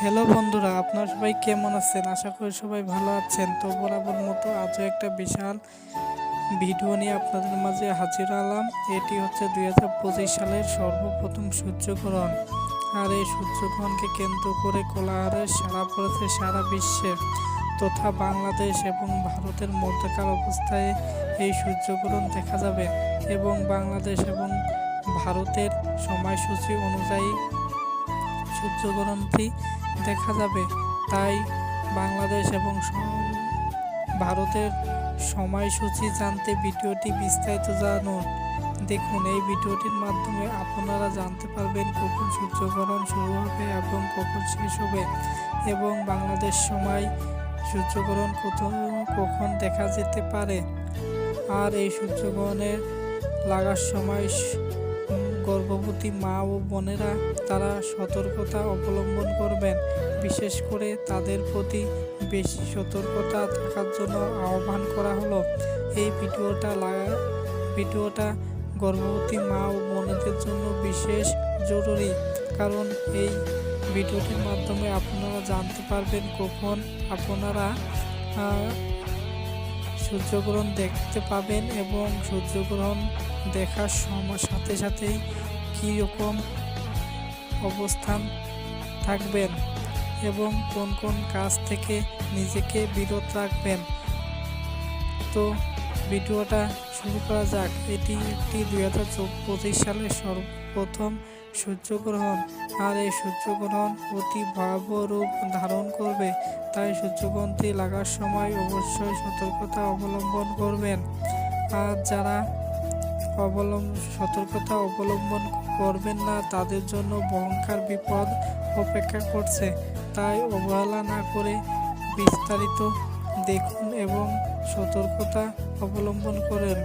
Hello বন্ধুরা, আপনারা সবাই কেমন আছেন? আশা করি সবাই ভালো আছেন। তো বরাবর মতো আজও একটা বিশাল ভিডিও নিয়ে আপনাদের মাঝে হাজির হলাম। এটি হচ্ছে দুই হাজার পঁচিশ সালের সর্বপ্রথম সূর্যগ্রহণ। আর এই সূর্যগ্রহণকে কেন্দ্র করে কোলাহলের সারা পড়েছে সারা বিশ্বে তথা বাংলাদেশ এবং ভারতের মধ্যকার অবস্থায় এই সূর্যগ্রহণ দেখা যাবে এবং বাংলাদেশ এবং ভারতের সময়সূচি অনুযায়ী সূর্যগ্রহণটি দেখা যাবে। তাই বাংলাদেশ এবং ভারতের সময়সূচি জানতে ভিডিওটি বিস্তারিত জানুন। দেখুন, এই ভিডিওটির মাধ্যমে আপনারা জানতে পারবেন কখন সূর্যগ্রহণ শুরু হবে এবং কখন শেষ হবে এবং বাংলাদেশ সময় সূর্যগ্রহণ কত কখন দেখা যেতে পারে। আর এই সূর্যগ্রহণের লাগার সময় গর্ভবতী মা ও বোনেরা তারা সতর্কতা অবলম্বন করবেন, বিশেষ করে তাদের প্রতি বেশি সতর্কতা থাকার জন্য আহ্বান করা হলো। এই ভিডিওটা লাগা, ভিডিওটা গর্ভবতী মা ও বোনদের জন্য বিশেষ জরুরি, কারণ এই ভিডিওটির মাধ্যমে আপনারা জানতে পারবেন কখন আপনারা সূর্যগ্রহণ দেখতে পাবেন এবং সূর্যগ্রহণ দেখার সময় সাথে সাথেই কী রকম অবস্থান থাকবেন এবং কোন কোন কাজ থেকে নিজেকে বিরত রাখবেন? তো ভিডিওটা শুরু করা যাক। এটি একটি দুই হাজার পঁচিশ সালের সর্বপ্রথম সূর্যগ্রহণ। আর এই সূর্যগ্রহণ অতি ভয়াবহ রূপ ধারণ করবে। তাই সূর্যগ্রহণটি লাগার সময় অবশ্যই সতর্কতা অবলম্বন করবেন। আর যারা অবলম্ব, সতর্কতা অবলম্বন করবেন না, তাদের জন্য ভয়ঙ্কর বিপদ অপেক্ষা করছে। তাই অবহেলা না করে বিস্তারিত দেখুন এবং সতর্কতা অবলম্বন করেন।